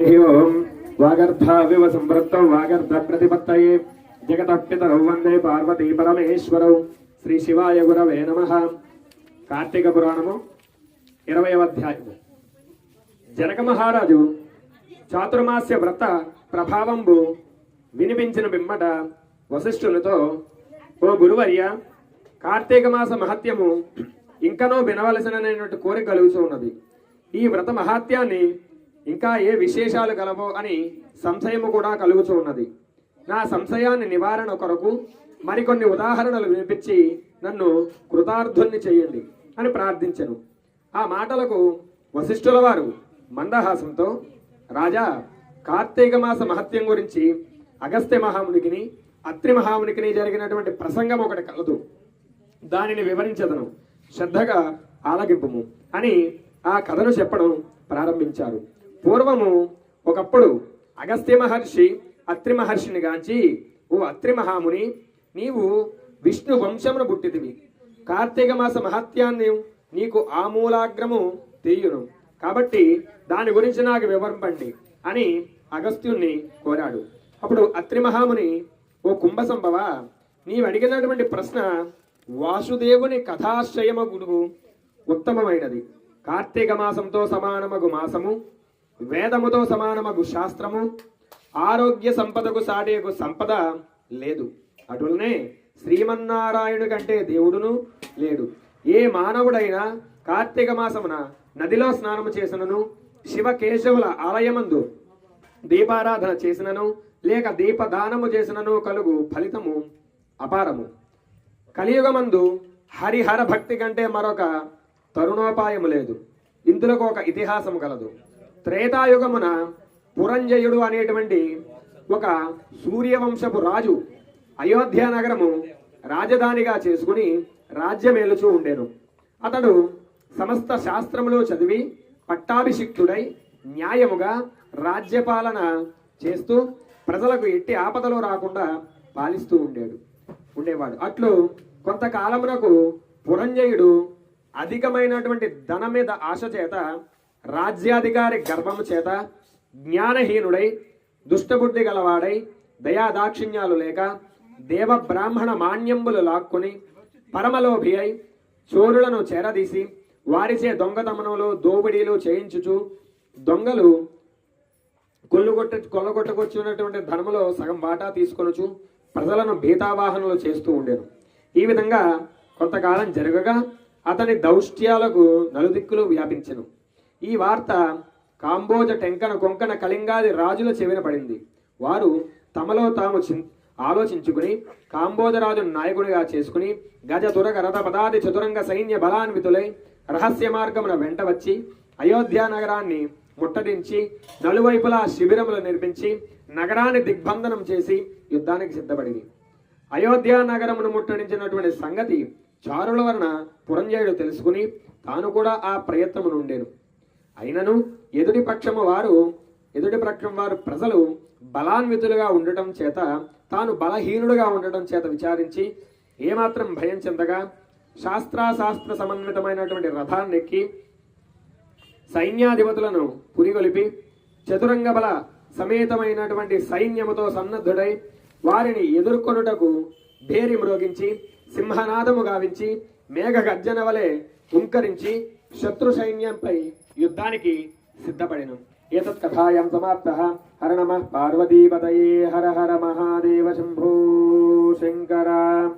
హరి ఓం వాగర్థ సంవృత్తౌ వాగర్ధ ప్రతిపత్తయే జగతపితరౌ వందే పార్వతీ పరమేశ్వరౌ శ్రీ శివాయ గురవే నమ కార్తీక పురాణము ఇరవయవ అధ్యాయము. జనక మహారాజు చాతుర్మాస్య వ్రత ప్రభావంబు వినిపించిన బిమ్మట వశిష్ఠులతో ఓ గురువర్య కార్తీక మాస మహత్యము ఇంకనో వినవలసినటువంటి కోరిక కలుగుతూ ఉన్నది. ఈ వ్రత మహాత్యాన్ని ఇంకా ఏ విశేషాలు కలవో అని సంశయము కూడా కలుగుతూ ఉన్నది. నా సంశయాన్ని నివారణ కొరకు మరికొన్ని ఉదాహరణలు వినిపించి నన్ను కృతార్థుల్ని చేయండి అని ప్రార్థించను. ఆ మాటలకు వశిష్ఠుల వారు మందహాసంతో రాజా కార్తీక మాస మహత్యం గురించి అగస్త్య మహామునికిని అత్రి మహామునికిని జరిగినటువంటి ప్రసంగం ఒకటి కలదు. దానిని వివరించదను. శ్రద్ధగా ఆలగింపుము అని ఆ కథను చెప్పడం ప్రారంభించారు. పూర్వము ఒకప్పుడు అగస్త్య మహర్షి అత్రి మహర్షిని గాంచి ఓ అత్రి మహాముని నీవు విష్ణు వంశమును పుట్టిదివి కార్తీక మాస మహత్యాన్ని నీకు ఆమూలాగ్రము తెలియను కాబట్టి దాని గురించి నాకు వివరింపండి అని అగస్త్యుణ్ణి కోరాడు. అప్పుడు అత్రి మహాముని ఓ కుంభసంభవ నీవు అడిగినటువంటి ప్రశ్న వాసుదేవుని కథాశ్రయమ గురువు ఉత్తమమైనది. కార్తీక మాసంతో సమానమగు మాసము వేదముతో సమానమగు శాస్త్రము ఆరోగ్య సంపదకు సాటేకు సంపద లేదు. అటులనే శ్రీమన్నారాయణు కంటే దేవుడును లేడు. ఏ మానవుడైనా కార్తీక మాసమున నదిలో స్నానము చేసినను శివ కేశవుల ఆలయమందు దీపారాధన చేసినను లేక దీపదానము చేసినను కలుగు ఫలితము అపారము. కలియుగమందు హరిహర భక్తి కంటే మరొక తరుణోపాయము లేదు. ఇందులో ఒక ఇతిహాసం కలదు త్రేతాయుగమున పురంజయుడు అనేటువంటి ఒక సూర్యవంశపు రాజు అయోధ్య నగరము రాజధానిగా చేసుకుని రాజ్యమేలుచూ ఉండేను. అతడు సమస్త శాస్త్రములు చదివి పట్టాభిషిక్తుడై న్యాయముగా రాజ్యపాలన చేస్తూ ప్రజలకు ఎట్టి ఆపదలో రాకుండా పాలిస్తూ ఉండేడు ఉండేవాడు. అట్లు కొంతకాలమునకు పురంజయుడు అధికమైనటువంటి ధనం మీద ఆశ చేత రాజ్యాధికారి గర్భము చేత జ్ఞానహీనుడై దుష్టబుద్ధి గలవాడై దయాదాక్షిణ్యాలు లేక దేవ బ్రాహ్మణ మాన్యంబులు లాక్కుని పరమలోభి అయి చోరులను చేరదీసి వారిచే దొంగతమనములు దోపిడీలు చేయించుచు దొంగలు కొల్లుగొట్ట కొల్లగొట్టకొచ్చినటువంటి ధనములో సగం వాటా తీసుకొనుచు ప్రజలను భీతావాహనలు చేస్తూ ఉండేను. ఈ విధంగా కొంతకాలం జరగగా అతని దౌష్ట్యాలకు నలుదిక్కులు వ్యాపించెను. ఈ వార్త కాంబోజ టెంకన కొంకణ కళింగాది రాజుల చెవిన పడింది. వారు తమలో తాము చిన్ ఆలోచించుకుని కాంబోజరాజును నాయకుడిగా చేసుకుని గజ తురగ రథ పదాది చతురంగ సైన్య బలాన్వితులై రహస్య మార్గమున వెంట వచ్చి అయోధ్య నగరాన్ని ముట్టడించి నలువైపులా శిబిరములు నిర్మించి నగరాన్ని దిగ్బంధనం చేసి యుద్ధానికి సిద్ధపడింది. అయోధ్య నగరమును ముట్టడించినటువంటి సంగతి చారుల వలన పురంజయుడు తెలుసుకుని తాను కూడా ఆ ప్రయత్నము నుండేను అయినను ఎదుటి పక్షము వారు ఎదుటి పక్షం వారు ప్రజలు బలాన్వితులుగా ఉండటం చేత తాను బలహీనుడుగా ఉండటం చేత విచారించి ఏమాత్రం భయం చెందగా శాస్త్రాశాస్త్ర సమన్వితమైనటువంటి రథాన్నెక్కి సైన్యాధిపతులను పురిగొలిపి చతురంగ బల సమేతమైనటువంటి సైన్యముతో సన్నద్ధుడై వారిని ఎదుర్కొనుటకు భేరి మ్రోగించి సింహనాదము గావించి మేఘ గర్జన వలె హుంకరించి శత్రు సైన్యంపై యుద్ధానికి సిద్ధపడిను. ఏతత్ కథాయం సమాప్త. హర నమ. పార్వతీపతయే హర హర మహాదేవ శంభో శంకరా.